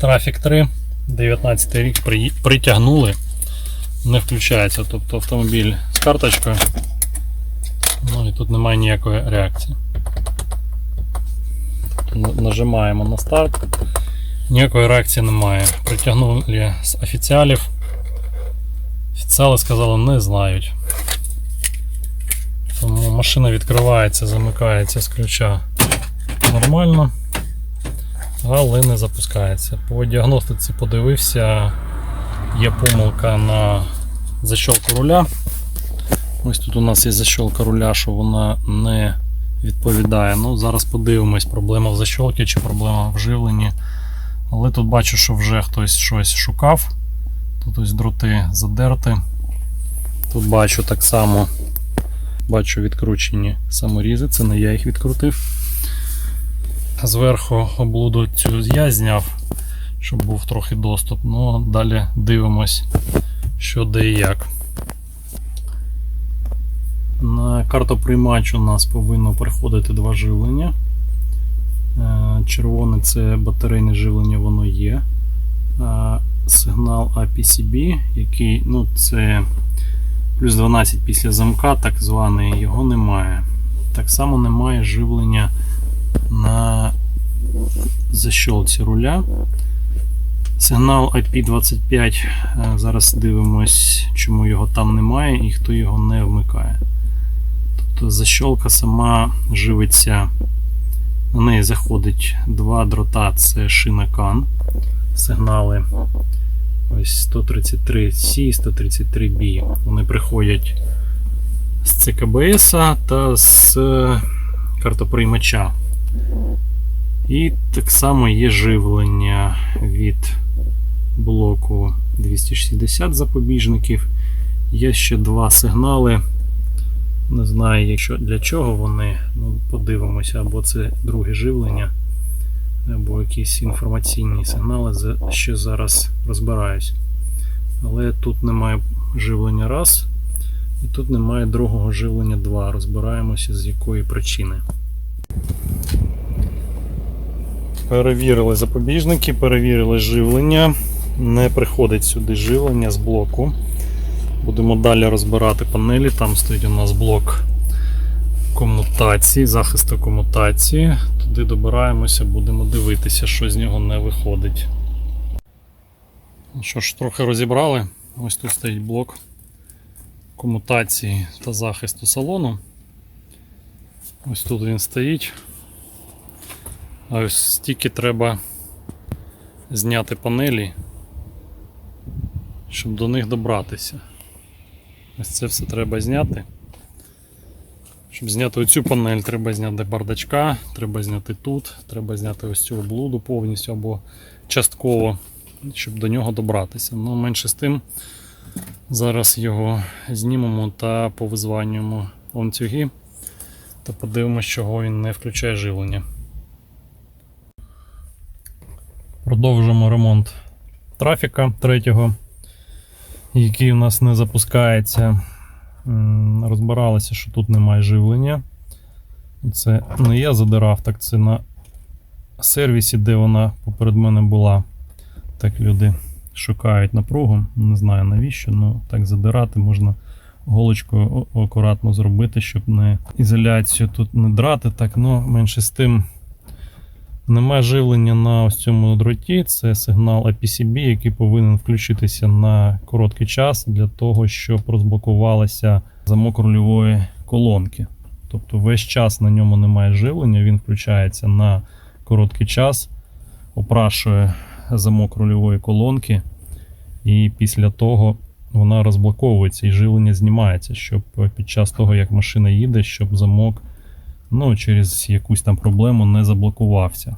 Трафік 3, 19 рік при- притягнули, не включається. Тобто автомобіль з карточкою. Ну і тут немає ніякої реакції. Нажимаємо на старт. Ніякої реакції немає. Притягнули з офіціалів. Офіціали сказали, не знають. Тому машина відкривається, замикається з ключа нормально, але не запускається. По діагностиці подивився, є помилка на защолку руля. Ось тут у нас є защолка руля, що вона не відповідає. Ну, зараз подивимось, проблема в защолці чи проблема в живленні. Але тут бачу, що вже хтось щось шукав. Тут ось дроти задерти. Тут бачу так само, бачу відкручені саморізи, це не я їх відкрутив. Зверху облуду цю я зняв, щоб був трохи доступ. Ну, далі дивимось, що де і як. На картоприймач у нас повинно приходити два живлення. Е, Червоне це батарейне живлення, воно є. А Сигнал APCB, який, ну, це плюс 12 після замка, так званий, його немає. Так само немає живлення на защолці руля. Сигнал IP25. е, Зараз дивимось, чому його там немає і хто його не вмикає. Тобто защолка сама живиться. На неї заходить два дрота, це шина CAN. Сигнали ось 133C, 133B. Вони приходять з ЦКБС та з картоприймача. І так само є живлення від блоку 260 запобіжників. Є ще два сигнали. Не знаю, якщо для чого вони. Ну, подивимося, або це друге живлення, або якісь інформаційні сигнали. Ще зараз розбираюсь. Але тут немає живлення раз, і тут немає другого живлення 2. Розбираємося з якої причини. Перевірили запобіжники, перевірили живлення. Не приходить сюди живлення з блоку. Будемо далі розбирати панелі. Там стоїть у нас блок комутації, захисту комутації. Туди добираємося, будемо дивитися, що з нього не виходить. Ну Що ж, трохи розібрали. Ось тут стоїть блок комутації та захисту салону. Ось тут він стоїть. А ось стільки треба зняти панелі, щоб до них добратися. Ось це все треба зняти. Щоб зняти оцю панель, треба зняти бардачка, треба зняти тут, треба зняти ось цю облуду повністю або частково, щоб до нього добратися. Ну, менше з тим, зараз його знімемо та повизванюємо ланцюги та подивимося, чого він не включає живлення. Продовжимо ремонт трафіка третього, який у нас не запускається. Розбиралися, що тут немає живлення. Це не я задирав, так це на сервісі, де вона поперед мене була. Так люди шукають напругу. Не знаю навіщо, ну так задирати можна голочкою акуратно зробити, щоб не ізоляцію тут не драти. Так, ну менше з тим. Немає живлення на ось цьому дроті. Це сигнал APCB, який повинен включитися на короткий час для того, щоб розблокувалася замок рульової колонки. Тобто весь час на ньому немає живлення, він включається на короткий час, опрашує замок рульової колонки, і після того вона розблоковується і живлення знімається, щоб під час того, як машина їде, щоб замок ну, через якусь там проблему не заблокувався.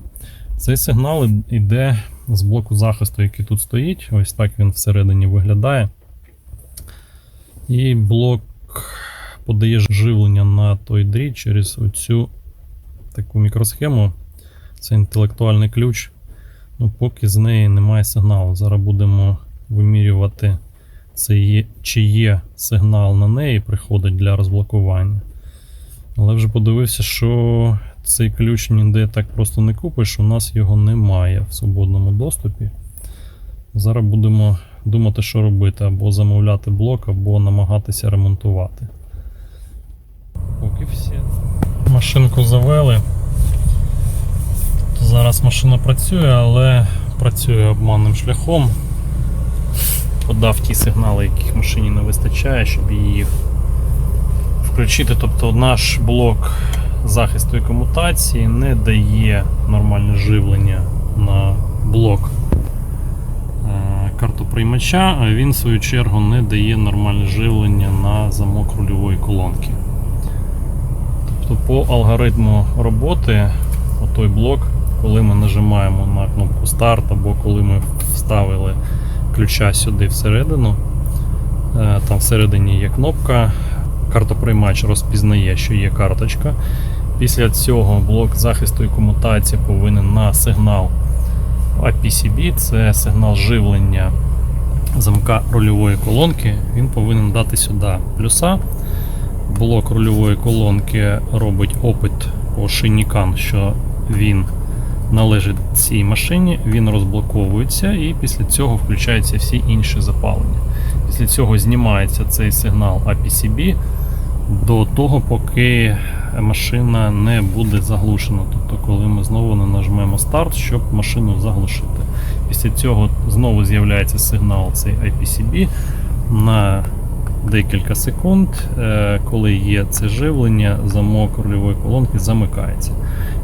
Цей сигнал йде з блоку захисту, який тут стоїть. Ось так він всередині виглядає. І блок подає живлення на той дріт через оцю таку мікросхему. Це інтелектуальний ключ. Ну, поки з неї немає сигналу. Зараз будемо вимірювати, це є, чи є сигнал на неї приходить для розблокування. Але вже подивився, що цей ключ ніде так просто не купиш, у нас його немає в свободному доступі. Зараз будемо думати, що робити, або замовляти блок, або намагатися ремонтувати. Поки всі. Машинку завели. Зараз машина працює, але працює обманним шляхом. Подав ті сигнали, яких машині не вистачає, щоб її включити. Тобто наш блок захисту і комутації не дає нормальне живлення на блок е, картоприймача, а він в свою чергу не дає нормальне живлення на замок рульової колонки. Тобто по алгоритму роботи отой блок, коли ми нажимаємо на кнопку старт або коли ми вставили ключа сюди всередину, е, там всередині є кнопка, картоприймач розпізнає, що є карточка. Після цього блок захисту і комутації повинен на сигнал APCB, це сигнал живлення замка рульової колонки, він повинен дати сюди плюса. Блок рульової колонки робить опит по шинікам, що він належить цій машині, він розблоковується і після цього включаються всі інші запалення. Після цього знімається цей сигнал APCB до того, поки машина не буде заглушена. Тобто, коли ми знову не нажмемо старт, щоб машину заглушити. Після цього знову з'являється сигнал цей IPCB на декілька секунд. Е, Коли є це живлення, замок рульової колонки замикається.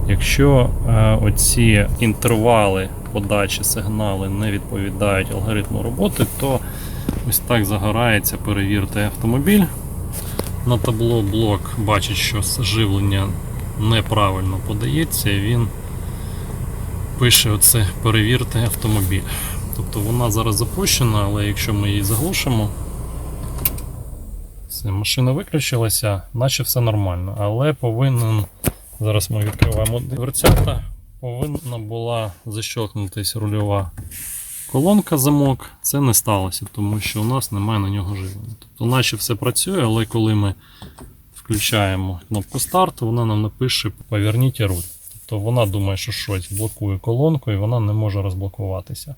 Якщо е, оці інтервали подачі сигнали не відповідають алгоритму роботи, то ось так загорається перевірте автомобіль. На табло блок бачить, що живлення неправильно подається, і він пише оце перевірте автомобіль. Тобто вона зараз запущена, але якщо ми її заглушимо, все, машина виключилася, наче все нормально. Але повинен, зараз ми відкриваємо дверцята, повинна була защелкнутися рульова колонка замок. Це не сталося, тому що у нас немає на нього живлення. Тобто, наче все працює, але коли ми включаємо кнопку старт, вона нам напише поверніть руль. Тобто вона думає, що щось блокує колонку і вона не може розблокуватися.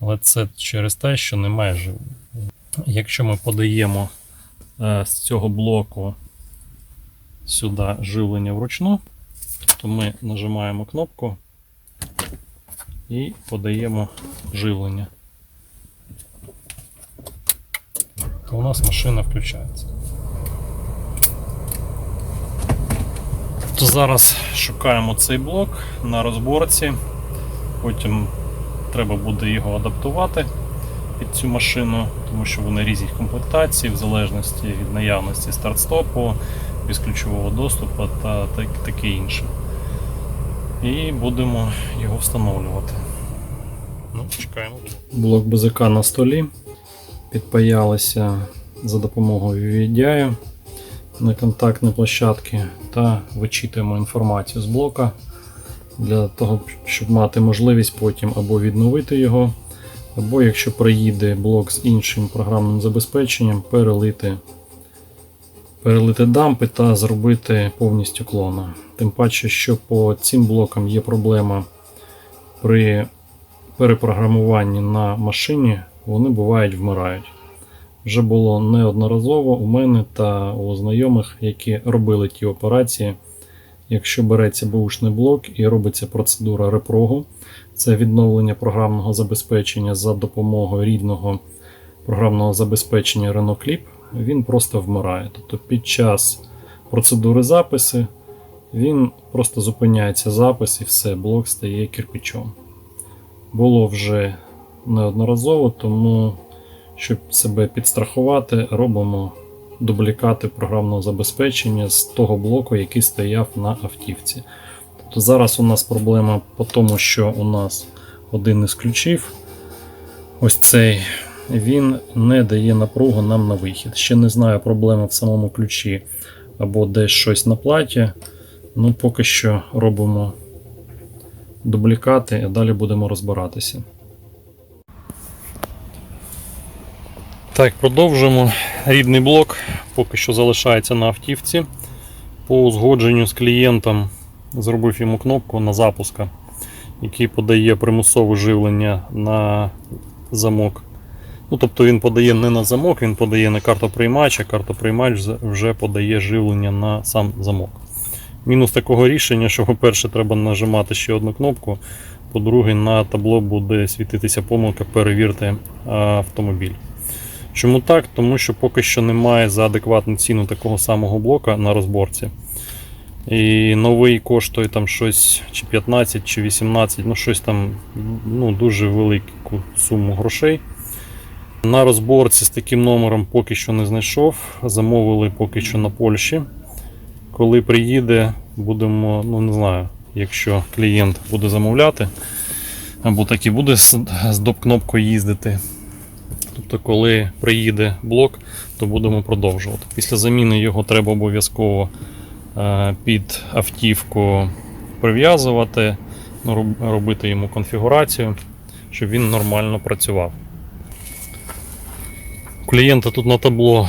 Але це через те, що немає живлення. Якщо ми подаємо е, з цього блоку сюди живлення вручну, то ми нажимаємо кнопку і подаємо живлення. То у нас машина включається. То зараз шукаємо цей блок на розборці, потім треба буде його адаптувати під цю машину, тому що вони різні комплектації в залежності від наявності старт-стопу, безключового доступу та таке інше. І будемо його встановлювати. Ну, чекаємо. Блок БЗК на столі. Підпаялися за допомогою VDI на контактні площадки та вичитуємо інформацію з блока для того, щоб мати можливість потім або відновити його, або якщо приїде блок з іншим програмним забезпеченням, перелити, перелити дампи та зробити повністю клона. Тим паче, що по цим блокам є проблема при перепрограмуванні на машині, вони бувають вмирають. Вже було неодноразово у мене та у знайомих, які робили ті операції. Якщо береться бушний блок і робиться процедура репрогу, це відновлення програмного забезпечення за допомогою рідного програмного забезпечення Renault Clip, він просто вмирає. Тобто під час процедури записи він просто зупиняється запис і все, блок стає кирпичом. Було вже неодноразово, тому, щоб себе підстрахувати, робимо дублікати програмного забезпечення з того блоку, який стояв на автівці. Тобто зараз у нас проблема по тому, що у нас один із ключів, ось цей, він не дає напругу нам на вихід. Ще не знаю проблеми в самому ключі або десь щось на платі. Ну, поки що робимо дублікати, а далі будемо розбиратися. Так, продовжуємо. Рідний блок поки що залишається на автівці. По узгодженню з клієнтом зробив йому кнопку на запуска, який подає примусове живлення на замок. Ну, тобто він подає не на замок, він подає на картоприймач, а картоприймач вже подає живлення на сам замок. Мінус такого рішення, що, по-перше, треба нажимати ще одну кнопку. По-друге, на табло буде світитися помилка перевірте автомобіль. Чому так? Тому що поки що немає за адекватну ціну такого самого блока на розборці. І новий коштує там щось чи 15, чи 18, ну щось там ну, дуже велику суму грошей. На розборці з таким номером поки що не знайшов. Замовили поки що на Польщі. Коли приїде, будемо, ну не знаю, якщо клієнт буде замовляти, або так і буде з, доп-кнопкою їздити. Тобто, коли приїде блок, то будемо продовжувати. Після заміни його треба обов'язково е, під автівку прив'язувати, ну, робити йому конфігурацію, щоб він нормально працював. Клієнта тут на табло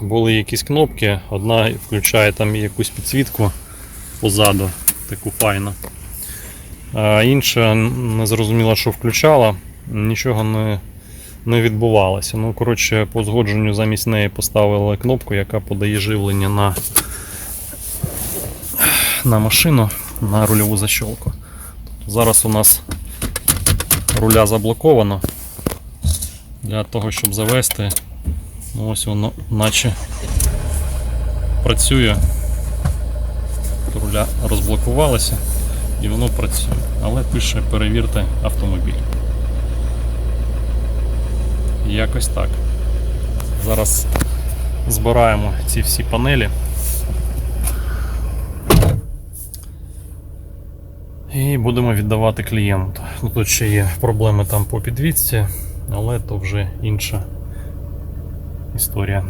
були якісь кнопки. Одна включає там якусь підсвітку позаду, таку файну. А інша не зрозуміла, що включала, нічого не, не відбувалося. Ну, коротше, по згодженню замість неї поставили кнопку, яка подає живлення на, на машину, на рульову защолку. Тобто зараз у нас руля заблоковано. Для того, щоб завести, ну ось воно наче працює. Руля розблокувалася і воно працює. Але пише перевірте автомобіль. Якось так. Зараз збираємо ці всі панелі. І будемо віддавати клієнту. Ну, тут ще є проблеми там по підвісці, але то вже інша історія.